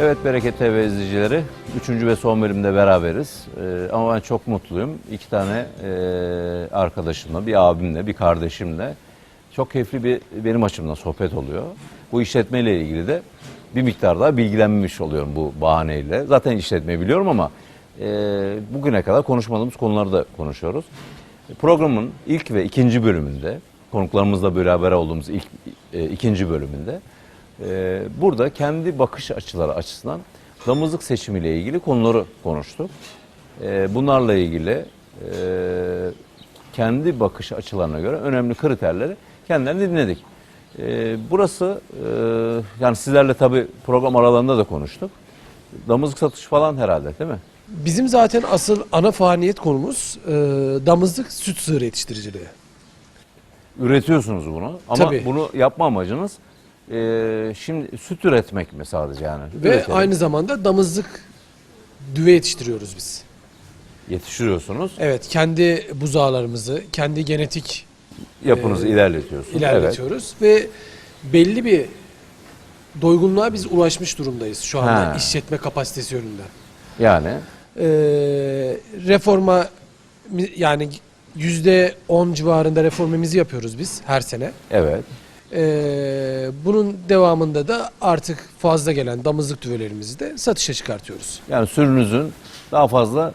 Evet Bereket TV izleyicileri, üçüncü ve son bölümde beraberiz. Ee, ama ben çok mutluyum. İki tane e, arkadaşımla, bir abimle, bir kardeşimle çok keyifli bir benim açımdan sohbet oluyor. Bu işletmeyle ilgili de bir miktar daha bilgilenmiş oluyorum bu bahaneyle. Zaten işletmeyi biliyorum ama e, bugüne kadar konuşmadığımız konuları da konuşuyoruz. Programın ilk ve ikinci bölümünde, konuklarımızla beraber olduğumuz ilk e, ikinci bölümünde e, burada kendi bakış açıları açısından damızlık seçimiyle ilgili konuları konuştuk. E, bunlarla ilgili e, kendi bakış açılarına göre önemli kriterleri kendilerini dinledik. E, burası e, yani sizlerle tabii program aralarında da konuştuk. Damızlık satışı falan herhalde değil mi? Bizim zaten asıl ana faaliyet konumuz e, damızlık süt sığırı yetiştiriciliği. Üretiyorsunuz bunu ama Tabii. bunu yapma amacınız e, şimdi süt üretmek mi sadece yani? Ve Üretelim. aynı zamanda damızlık düve yetiştiriyoruz biz. yetiştiriyorsunuz, Evet, kendi buzağlarımızı, kendi genetik yapınızı Ee, ilerletiyorsunuz. Evet. ilerletiyoruz ve belli bir doygunluğa biz ulaşmış durumdayız şu anda Ha. işletme kapasitesi yönünden. Yani Ee, reforma mi- yani yüzde on civarında reformemizi yapıyoruz biz her sene. evet. Ee, bunun devamında da artık fazla gelen damızlık düvelerimizi de satışa çıkartıyoruz. Yani sürünüzün daha fazla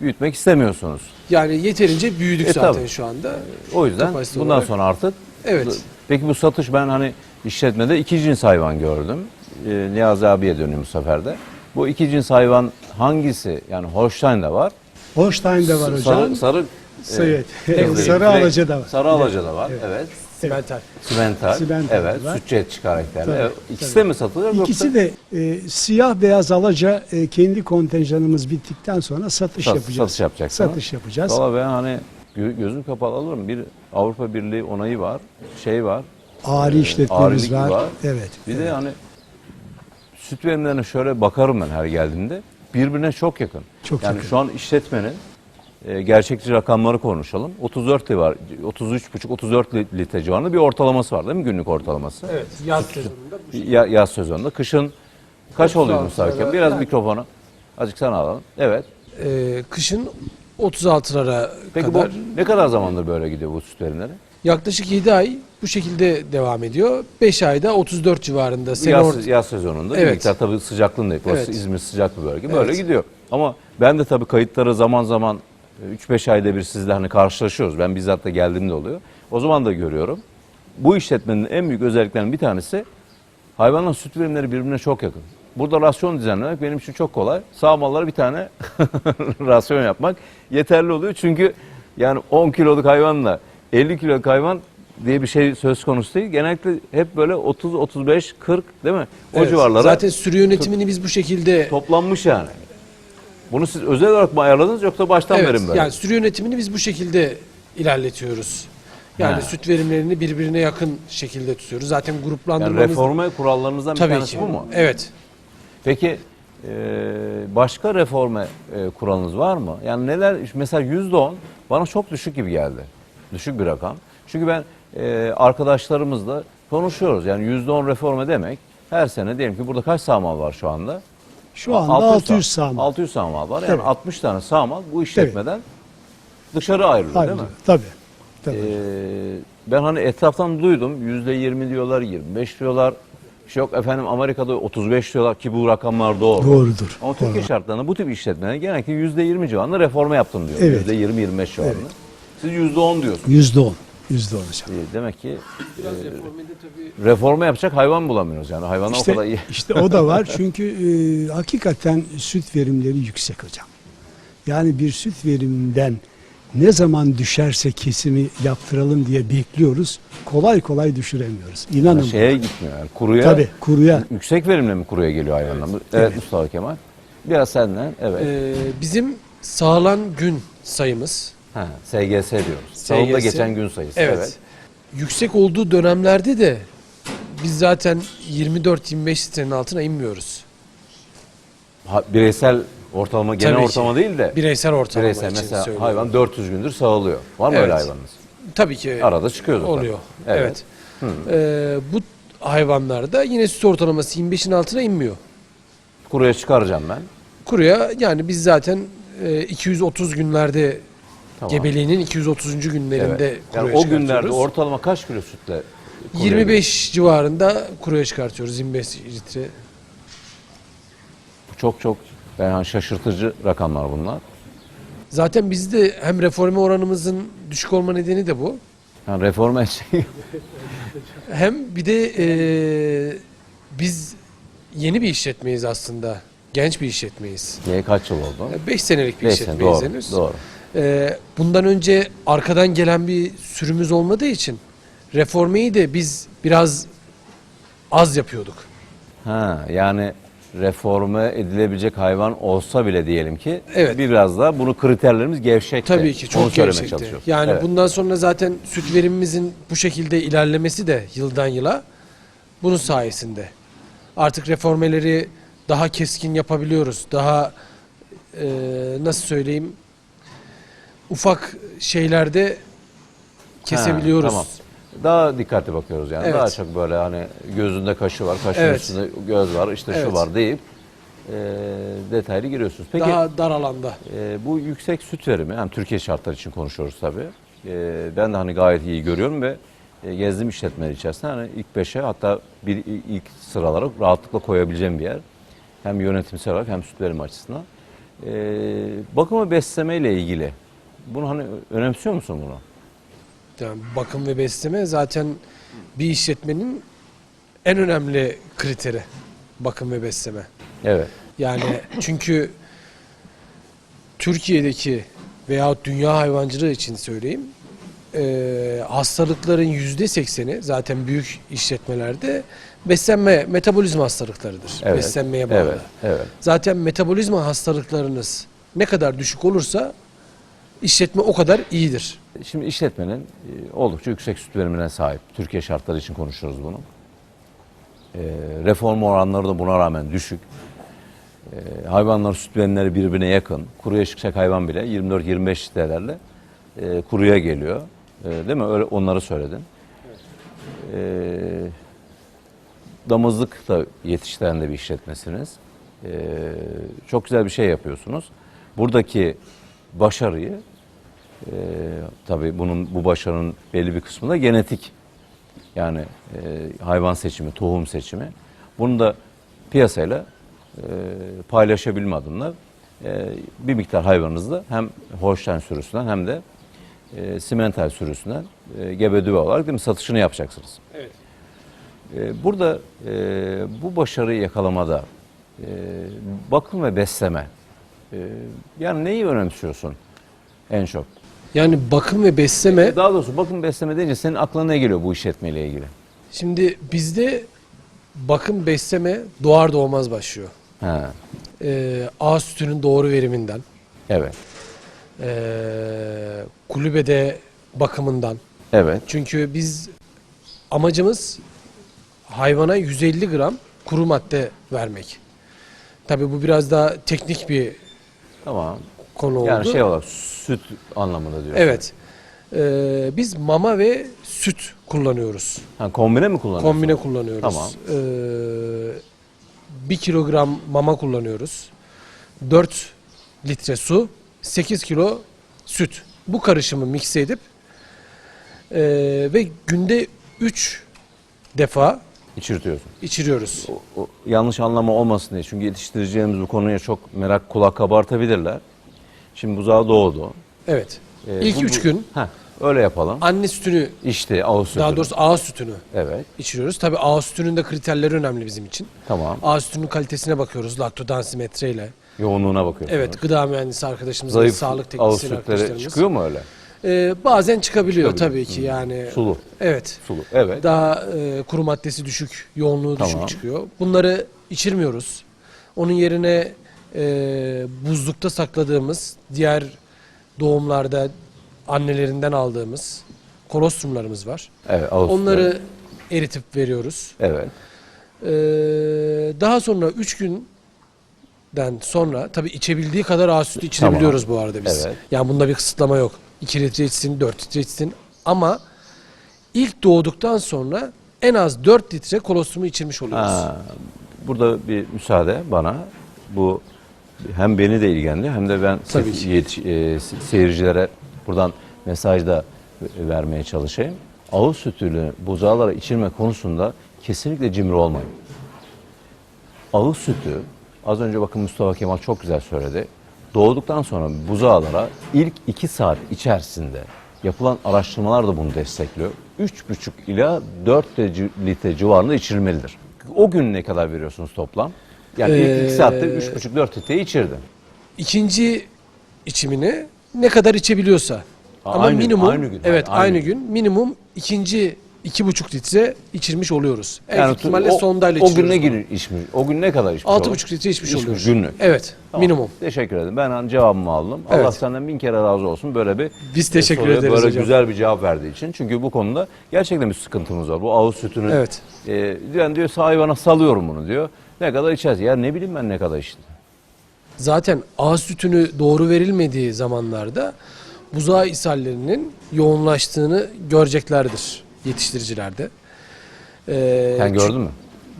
büyütmek istemiyorsunuz. Yani yeterince büyüdük E, zaten tabii. şu anda. O yüzden Kapasite bundan olarak. sonra artık Evet. Peki bu satış ben hani işletmede iki cins hayvan gördüm. Ee, Niyazi abiye dönüyorum bu sefer de. Bu iki cins hayvan hangisi? Yani Holstein'de var. Holstein'de var hocam. Sarı, sarı, Evet. e, Sarı direkt- alaca da var. Sarı alaca da var. Evet. Simental. Simental. Simental evet. var. Karakterli. Tabii, Evet. İkisi tabii. de mi satılıyor yoksa? İkisi de e, siyah beyaz alaca e, kendi kontenjanımız bittikten sonra satış Sat- yapacağız. satış yapacaksınız. Satış yapacağız. Valla ben hani gö- gözüm kapalı alırım. Bir Avrupa Birliği onayı var. Şey var. Ağrı işletmemiz ağrılık var. var. Evet. Bir de evet. hani süt verimlerine şöyle bakarım ben her geldiğimde. Birbirine çok yakın. Çok yani yakın. şu an işletmenin e, gerçekçi rakamları konuşalım. 34 litre var. 33,5-34 li- litre civarında bir ortalaması var değil mi günlük ortalaması? Evet, yaz sezonunda bu Ya, yaz sezonunda. Kışın kaç oluyor 36 Mustafa Kemal? Biraz Yani- mikrofonu. Azıcık sana alalım. Evet. Ee, kışın 36'lara Peki kadar bu ne kadar zamandır böyle gidiyor bu süt verimleri? yaklaşık 7 ay bu şekilde devam ediyor. 5 ayda 34 civarında. Sene yaz, or- yaz sezonunda Evet. miktar tabii sıcaklığın da Evet. İzmir sıcak bir bölge. Böyle Evet. gidiyor. Ama ben de tabii kayıtları zaman zaman 3-5 ayda bir sizle hani karşılaşıyoruz. Ben bizzat da geldiğimde oluyor. O zaman da görüyorum. Bu işletmenin en büyük özelliklerinden bir tanesi hayvanların süt verimleri birbirine çok yakın. Burada rasyon düzenlemek benim için çok kolay. Sağ mallara bir tane rasyon yapmak yeterli oluyor. Çünkü yani 10 kiloluk hayvanla 50 kiloluk hayvan diye bir şey söz konusu değil. Genellikle hep böyle 30, 35, 40 değil mi? O Evet, civarlara Zaten sürü yönetimini biz bu şekilde toplanmış yani. Bunu siz özel olarak mı ayarladınız yoksa baştan Evet, beri mi yani sürü yönetimini biz bu şekilde ilerletiyoruz. Yani Ha. süt verimlerini birbirine yakın şekilde tutuyoruz. Zaten yani gruplandırmamız reforme kurallarınızdan bir tabii tanesi ki. bu mu? Evet. Peki e, başka reforme e, kuralınız var mı? Yani neler mesela yüzde on bana çok düşük gibi geldi. Düşük bir rakam. Çünkü ben e, arkadaşlarımızla konuşuyoruz. Yani yüzde on reforme demek her sene diyelim ki burada kaç sağmal var şu anda? Şu anda 600 sağma. 600 sağmal var. Yani Tabii. 60 tane sağmal bu işletmeden dışarı ayrılıyor değil mi? Tabii. Tabii. Ee, ben hani etraftan duydum yüzde 20 diyorlar 25 diyorlar İşte yok efendim Amerika'da 35 diyorlar ki bu rakamlar doğru. Doğrudur. Ama Türkiye Doğru. şartlarında bu tip işletmeler genellikle yüzde 20 civarında reforma yaptım diyor. Evet. Yüzde 20-25 civarında. Siz yüzde 10 diyorsunuz. Yüzde on. Yüzde on hocam. Demek ki reforma yapacak hayvan bulamıyoruz yani hayvanlar o kadar iyi. İşte, işte o da var çünkü e, hakikaten süt verimleri yüksek hocam. Yani bir süt veriminden ne zaman düşerse kesimi yaptıralım diye bekliyoruz. Kolay kolay düşüremiyoruz. İnanın. Şeye gitmiyor yani kuruya. Tabii kuruya. Yüksek verimle mi kuruya geliyor hayvanlar? Evet, Evet. Mustafa Kemal. Biraz senden evet. Ee, bizim sağlan gün sayımız Ha, SGS diyoruz. SGS. geçen gün sayısı. evet, evet. yüksek olduğu dönemlerde de biz zaten 24-25 litrenin altına inmiyoruz. Ha, bireysel ortalama, genel Tabii ki. ortalama değil de Bireysel ortalama bireysel için mesela söylüyorum. hayvan 400 gündür sağılıyor. Var mı öyle Evet. hayvanınız? Tabii ki Arada çıkıyor zaten. oluyor. Evet. Evet. Ee, bu hayvanlarda yine süt ortalaması 25'in altına inmiyor. Kuruya çıkaracağım ben. Kuruya yani biz zaten e, 230 günlerde Tamam. gebeliğinin 230. günlerinde Evet. Yani kuruya o günlerde ortalama kaç kilo sütle? kuruya 25 civarında kuruya çıkartıyoruz 25 litre. Çok çok yani şaşırtıcı rakamlar bunlar. Zaten bizde hem reforme oranımızın düşük olma nedeni de bu. Yani reforme şey, Hem bir de e, biz yeni bir işletmeyiz aslında. Genç bir işletmeyiz. Niye kaç yıl oldu? 5 senelik bir Beş sene, işletmeyiz doğru, henüz. doğru. E, bundan önce arkadan gelen bir sürümüz olmadığı için reformeyi de biz biraz az yapıyorduk. Ha, yani reforme edilebilecek hayvan olsa bile diyelim ki Evet. biraz daha bunu kriterlerimiz gevşek. de. Tabii ki çok gevşekti. Yani Evet. bundan sonra zaten süt verimimizin bu şekilde ilerlemesi de yıldan yıla bunun sayesinde. Artık reformeleri daha keskin yapabiliyoruz. Daha e, nasıl söyleyeyim ufak şeylerde kesebiliyoruz. Tamam. Daha dikkatli bakıyoruz yani. Evet. Daha çok böyle hani gözünde kaşı var, kaşın Evet. üstünde göz var, işte Evet. şu var deyip e, detaylı giriyorsunuz. Peki Daha dar alanda. e, bu yüksek süt verimi, yani Türkiye şartları için konuşuyoruz tabii. E, ben de hani gayet iyi görüyorum ve e, gezdiğim işletmeler içerisinde hani ilk beşe hatta bir ilk sıralara rahatlıkla koyabileceğim bir yer. Hem yönetimsel olarak hem süt verimi açısından. E, bakım ve besleme ile ilgili bunu hani önemsiyor musun bunu? Yani bakım ve besleme zaten bir işletmenin en önemli kriteri. Bakım ve besleme. Evet. Yani çünkü Türkiye'deki veyahut dünya hayvancılığı için söyleyeyim eee, hastalıkların yüzde sekseni zaten büyük işletmelerde beslenme, metabolizma hastalıklarıdır. Evet. Beslenmeye bağlı. Evet. Evet. Zaten metabolizma hastalıklarınız ne kadar düşük olursa işletme o kadar iyidir. Şimdi işletmenin e, oldukça yüksek süt verimine sahip. Türkiye şartları için konuşuyoruz bunu. E, reform oranları da buna rağmen düşük. E, hayvanların süt verimleri birbirine yakın. Kuruya çıkacak hayvan bile 24-25 litrelerle kuruya geliyor. Değil mi? Öyle onları söyledin. E, damızlık da yetiştiren de bir işletmesiniz. Çok güzel bir şey yapıyorsunuz. Buradaki başarıyı ee, tabii bunun bu başarının belli bir kısmı da genetik. Yani e, hayvan seçimi, tohum seçimi. Bunu da piyasayla e, paylaşabilme adına e, bir miktar hayvanınızı hem Holstein sürüsünden hem de e, Simmental sürüsünden e, gebe düve olarak değil mi satışını yapacaksınız. Evet. E, burada e, bu başarıyı yakalamada e, bakım ve besleme e, yani neyi önemsiyorsun en çok? Yani bakım ve besleme Daha doğrusu bakım besleme deyince senin aklına ne geliyor bu işletmeyle ilgili? şimdi bizde bakım besleme doğar doğmaz başlıyor. Ha, Ee, ağ sütünün doğru veriminden, evet. ee, kulübede bakımından. Evet. Çünkü biz amacımız hayvana 150 gram kuru madde vermek. Tabii bu biraz daha teknik bir Tamam. konu oldu. Yani şey olarak süt anlamında diyorsun. Evet. Ee, biz mama ve süt kullanıyoruz. Ha, kombine mi kullanıyorsun? Kombine kullanıyoruz. Tamam. Ee, 1 kilogram mama kullanıyoruz. 4 litre su, 8 kilo süt. Bu karışımı mikse edip ee, ve günde 3 defa İçirtiyorsun. içiriyoruz. O, o yanlış anlama olmasın diye. Çünkü yetiştiricilerimiz bu konuya çok merak kulak kabartabilirler. Şimdi buzağı doğdu. Evet. Ee, İlk bu- 3 bu- gün Heh, öyle yapalım. anne sütünü, İşte sütü. daha doğrusu ağız sütünü Evet. içiriyoruz. Tabii ağız sütünün de kriterleri önemli bizim için. Tamam. Ağız sütünün kalitesine bakıyoruz laktodansimetre ile. Yoğunluğuna bakıyorsunuz. Evet, gıda mühendisi arkadaşımız, Zayıf sağlık ağız teknisyeni sütleri arkadaşlarımız. çıkıyor mu öyle? Ee, bazen çıkabiliyor tabii ki yani. Sulu. Evet. Sulu. Evet. Daha e, kuru maddesi düşük, yoğunluğu Tamam. düşük çıkıyor. Bunları içirmiyoruz. Onun yerine e, buzlukta sakladığımız diğer doğumlarda annelerinden aldığımız kolostrumlarımız var. Evet. ağız Onları eritip veriyoruz. Evet. Ee, daha sonra 3 günden sonra tabii içebildiği kadar ağız sütü içirebiliyoruz bu arada biz. Evet. Yani bunda bir kısıtlama yok. 2 litre içsin, 4 litre içsin ama ilk doğduktan sonra en az 4 litre kolostrumu içirmiş oluyoruz. Ha, burada bir müsaade bana. Bu hem beni de ilgilendiriyor hem de ben Tabii se- ki. yetiş- e, se- seyircilere buradan mesaj da vermeye çalışayım. Ağız sütüyle buzağlara içirme konusunda kesinlikle cimri olmayın. Ağız sütü, az önce bakın Mustafa Kemal çok güzel söyledi. Doğduktan sonra buzağlara ilk 2 saat içerisinde yapılan araştırmalar da bunu destekliyor. 3,5 ila 4 litre civarında içirilmelidir. O gün ne kadar veriyorsunuz toplam? Yani ilk 2 Ee, saatte 3,5-4 litreyi içirdin. İkinci içimini ne kadar içebiliyorsa. Ha, Ama aynı- minimum aynı gün, evet aynı aynı, gün. gün minimum ikinci iki buçuk litre içirmiş oluyoruz. En Yani kötü ihtimalle o, sondayla o gün ne gün içmiş? O gün ne kadar içmiş? Altı buçuk litre içmiş, İçmiş, oluyoruz. günlük. Evet Tamam, minimum. Teşekkür ederim. Ben hani cevabımı aldım. Allah Evet. senden bin kere razı olsun. Böyle bir Biz teşekkür soruya ederiz Böyle hocam. güzel bir cevap verdiği için. Çünkü bu konuda gerçekten bir sıkıntımız var. Bu ağız sütünün. Evet. E, ben diyor hayvana salıyorum bunu diyor. Ne kadar içeriz? Ya ne bileyim ben ne kadar içtim. Zaten ağız sütünü doğru verilmediği zamanlarda buzağı ishallerinin yoğunlaştığını göreceklerdir yetiştiricilerde. Ee, Sen gördün mü?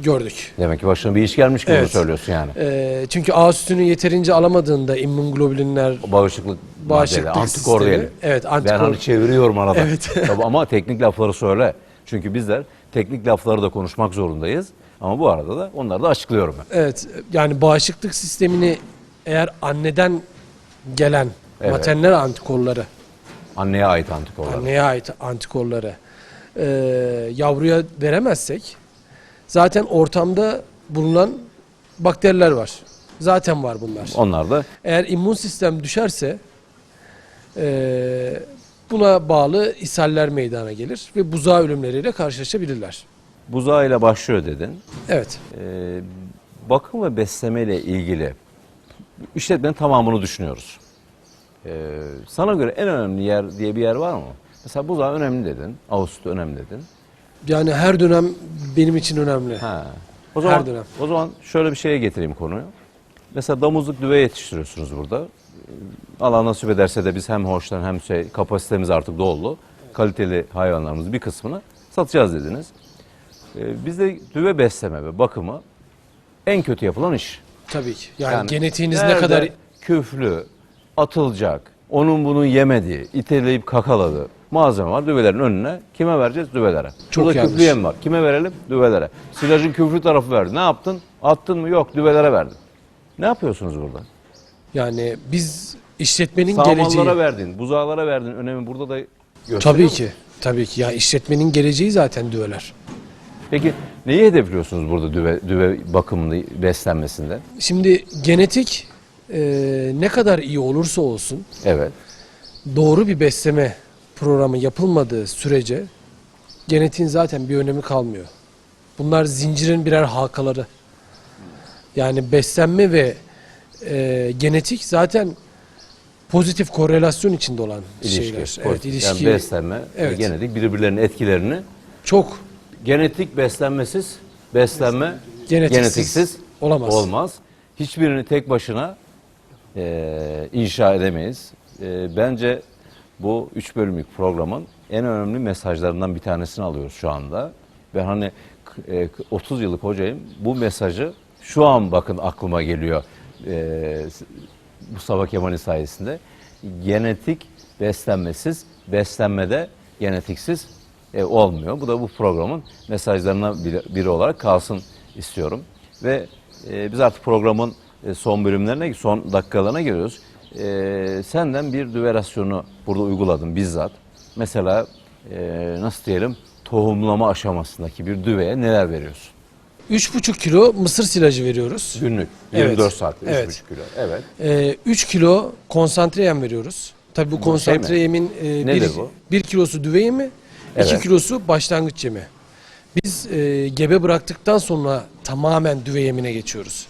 Gördük. Demek ki başına bir iş gelmiş gibi Evet. söylüyorsun yani. Ee, çünkü ağız sütünü yeterince alamadığında immunglobulinler O bağışıklık, Bağışıklık maddeleri, antikor sistemi. diyelim. Evet, Ben antikor. hani çeviriyorum arada. Evet. Tabii ama teknik lafları söyle. Çünkü bizler teknik lafları da konuşmak zorundayız. Ama bu arada da onları da açıklıyorum ben. Evet yani bağışıklık sistemini eğer anneden gelen Evet. maternal antikorları, Anneye ait antikorlar. anneye ait antikorları e, yavruya veremezsek zaten ortamda bulunan bakteriler var. Zaten var bunlar. Onlar da Eğer immün sistem düşerse e, buna bağlı ishaller meydana gelir ve buzağı ölümleriyle karşılaşabilirler. buzağıyla başlıyor dedin. Evet. Ee, bakım ve besleme ile ilgili işletmenin tamamını düşünüyoruz. Ee, sana göre en önemli yer diye bir yer var mı? Mesela buzağı önemli dedin, sütü önemli dedin. Yani her dönem benim için önemli. Ha. O Her zaman, dönem. o zaman şöyle bir şeye getireyim konuyu. Mesela damızlık düve yetiştiriyorsunuz burada. Allah nasip ederse de biz hem hoştan hem şey kapasitemiz artık doldu. Kaliteli hayvanlarımızın bir kısmını satacağız dediniz. Ee, bizde düve besleme ve bakımı en kötü yapılan iş. Tabii ki. Yani, genetiğiniz ne kadar küflü, atılacak, onun bunun yemediği, iteleyip kakaladığı malzeme var düvelerin önüne. Kime vereceğiz? Düvelere. Çok Burada yanlış. var. Kime verelim? Düvelere. Silajın küflü tarafı verdi. Ne yaptın? Attın mı? Yok. Düvelere verdin. Ne yapıyorsunuz burada? yani biz işletmenin Sağmallara geleceği. verdin, buzağlara verdin. Önemi burada da gösteriyor Tabii mu? ki. Tabii ki. Ya işletmenin geleceği zaten düveler. Peki neyi hedefliyorsunuz burada düve, düve bakımında, beslenmesinde? Şimdi genetik e, ne kadar iyi olursa olsun Evet. doğru bir besleme programı yapılmadığı sürece genetiğin zaten bir önemi kalmıyor. Bunlar zincirin birer halkaları. Yani beslenme ve e, genetik zaten pozitif korelasyon içinde olan İlişki. şeyler. Evet, pozitif. ilişki Yani beslenme ve Evet. genetik birbirlerinin etkilerini çok Genetik beslenmesiz, beslenme Genetiksiz genetiksiz olamaz. olmaz. Hiçbirini tek başına eee, inşa edemeyiz. Eee, bence bu üç bölümlük programın en önemli mesajlarından bir tanesini alıyoruz şu anda. Ben hani k- e, k- 30 yıllık hocayım. Bu mesajı şu an bakın aklıma geliyor eee Mustafa Kemal'in sayesinde. Genetik beslenmesiz, beslenmede genetiksiz e, olmuyor. Bu da bu programın mesajlarından biri, olarak kalsın istiyorum. Ve e, biz artık programın e, son bölümlerine, son dakikalarına giriyoruz. E, senden bir düverasyonu burada uyguladım bizzat. Mesela e, nasıl diyelim tohumlama aşamasındaki bir düveye neler veriyorsun? 3,5 kilo mısır silajı veriyoruz. Günlük, Evet. 24 saatte, 3,5 Evet. kilo. Evet. Ee, 3 kilo konsantre yem veriyoruz. Tabii bu konsantre şey mi? yemin e, Nedir bir, bu? bir kilosu düve yemi, Evet. 2 kilosu başlangıç yemi. Biz e, gebe bıraktıktan sonra tamamen düve yemine geçiyoruz.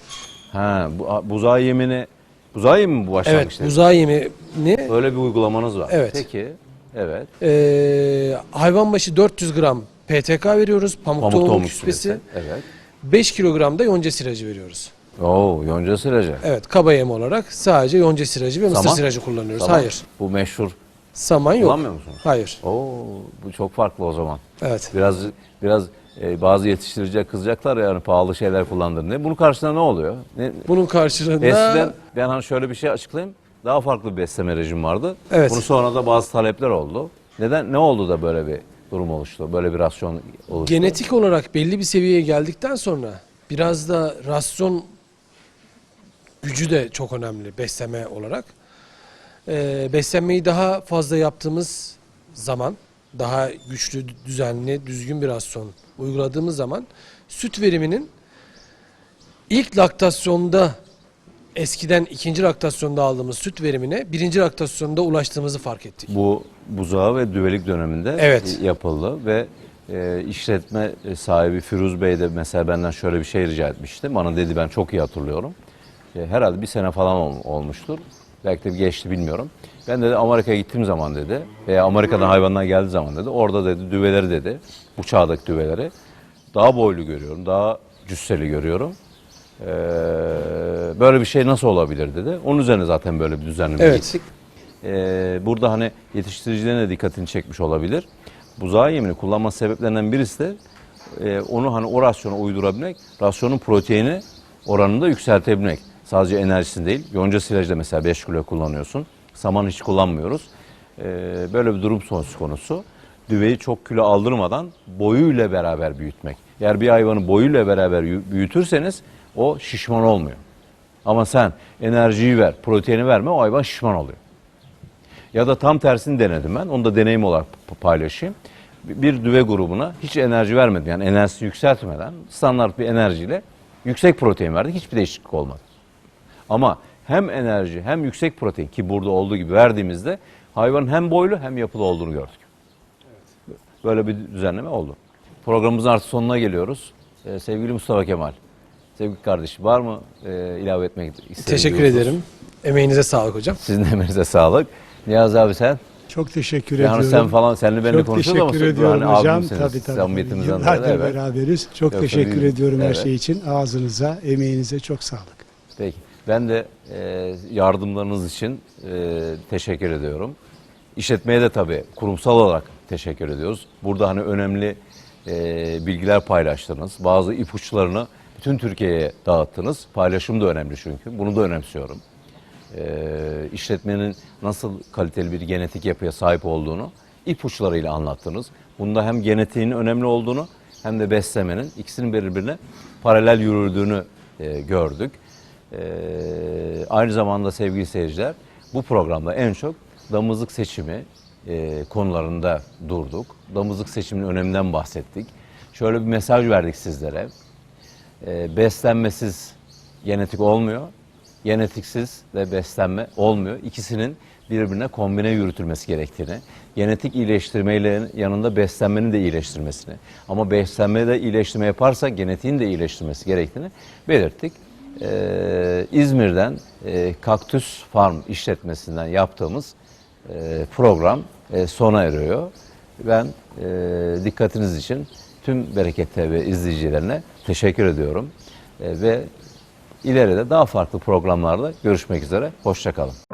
Ha, bu, buzağı yemini, buzağı yemi mi bu Evet, başlangıçta? buzağı yemini Öyle bir uygulamanız var. Evet. Peki, evet. e, hayvan başı 400 gram PTK veriyoruz. Pamuk, Pamuk tohumu tohumu küspesi. Evet. 5 kilogram da yonca silajı veriyoruz. Oo, yonca sıracı. Evet, kaba yem olarak sadece yonca silajı ve mısır Saman? silajı kullanıyoruz. Tamam. Hayır. Bu meşhur. Saman yok. Kullanmıyor musunuz? Hayır. Oo, bu çok farklı o zaman. Evet. Biraz biraz e, bazı yetiştiriciler kızacaklar ya, yani pahalı şeyler kullandın diye. Bunun karşılığında ne oluyor? Ne, Bunun karşılığında eskiden ben hani şöyle bir şey açıklayayım. Daha farklı bir besleme rejimi vardı. Evet. Bunu sonra da bazı talepler oldu. Neden? Ne oldu da böyle bir durum oluştu? Böyle bir rasyon oluştu? genetik olarak belli bir seviyeye geldikten sonra biraz da rasyon gücü de çok önemli besleme olarak. Ee, beslenmeyi daha fazla yaptığımız zaman daha güçlü, düzenli, düzgün bir rasyon uyguladığımız zaman süt veriminin ilk laktasyonda eskiden ikinci laktasyonda aldığımız süt verimine birinci laktasyonda ulaştığımızı fark ettik. Bu buzağı ve düvelik döneminde Evet. yapıldı ve e, işletme sahibi Firuz Bey de mesela benden şöyle bir şey rica etmişti. Bana dedi ben çok iyi hatırlıyorum. E, herhalde bir sene falan ol- olmuştur. Belki de geçti bilmiyorum. Ben dedi Amerika'ya gittiğim zaman dedi veya Amerika'dan hayvanlar geldiği zaman dedi orada dedi düveleri dedi bu çağdaki düveleri daha boylu görüyorum, daha cüsseli görüyorum. Ee, böyle bir şey nasıl olabilir dedi. Onun üzerine zaten böyle bir düzenleme Evet. gittik. Ee, burada hani yetiştiricilerin de dikkatini çekmiş olabilir. Buzağı yemini kullanma sebeplerinden birisi de e, onu hani o rasyona uydurabilmek, rasyonun proteini oranını da yükseltebilmek. Sadece enerjisini değil. Yonca silajda mesela 5 kilo kullanıyorsun. Saman hiç kullanmıyoruz. Ee, böyle bir durum söz konusu. Düveyi çok kilo aldırmadan boyuyla beraber büyütmek. Eğer bir hayvanı boyuyla beraber yü- büyütürseniz o şişman olmuyor. Ama sen enerjiyi ver, proteini verme o hayvan şişman oluyor. Ya da tam tersini denedim ben. Onu da deneyim olarak paylaşayım. Bir düve grubuna hiç enerji vermedim. Yani enerjisi yükseltmeden standart bir enerjiyle yüksek protein verdik. Hiçbir değişiklik olmadı. Ama hem enerji hem yüksek protein ki burada olduğu gibi verdiğimizde hayvanın hem boylu hem yapılı olduğunu gördük. Böyle bir düzenleme oldu. Programımızın artık sonuna geliyoruz. Ee, sevgili Mustafa Kemal, sevgili kardeşim var mı e, ilave etmek istediğiniz? Teşekkür ederim. Emeğinize sağlık hocam. Sizin de emeğinize sağlık. Niyazi abi sen? Çok teşekkür Yani ediyorum. sen falan seninle benimle Çok konuşuyoruz ama teşekkür ediyorum hani hocam. Tabii tabii. Samimiyetimizden dolayı, evet. beraberiz. Çok Yoksa teşekkür bir- ediyorum her evet. şey için. Ağzınıza, emeğinize çok sağlık. Peki. Ben de e, yardımlarınız için e, teşekkür ediyorum. İşletmeye de tabii kurumsal olarak teşekkür ediyoruz. Burada hani önemli e, bilgiler paylaştınız. Bazı ipuçlarını bütün Türkiye'ye dağıttınız. Paylaşım da önemli çünkü. Bunu da önemsiyorum. E, işletmenin nasıl kaliteli bir genetik yapıya sahip olduğunu ipuçlarıyla anlattınız. Bunda hem genetiğin önemli olduğunu hem de beslemenin ikisinin birbirine paralel yürüdüğünü e, gördük. Ee, aynı zamanda sevgili seyirciler bu programda en çok damızlık seçimi e, konularında durduk. Damızlık seçiminin öneminden bahsettik. Şöyle bir mesaj verdik sizlere. Ee, beslenmesiz genetik olmuyor. Genetiksiz de beslenme olmuyor. İkisinin birbirine kombine yürütülmesi gerektiğini, genetik iyileştirmeyle yanında beslenmenin de iyileştirmesini ama beslenme de iyileştirme yaparsa genetiğin de iyileştirmesi gerektiğini belirttik. Ee, İzmir'den e, Kaktüs Farm işletmesinden yaptığımız e, program e, sona eriyor. Ben e, dikkatiniz için tüm Bereket TV izleyicilerine teşekkür ediyorum. E, ve ileride daha farklı programlarda görüşmek üzere. Hoşçakalın.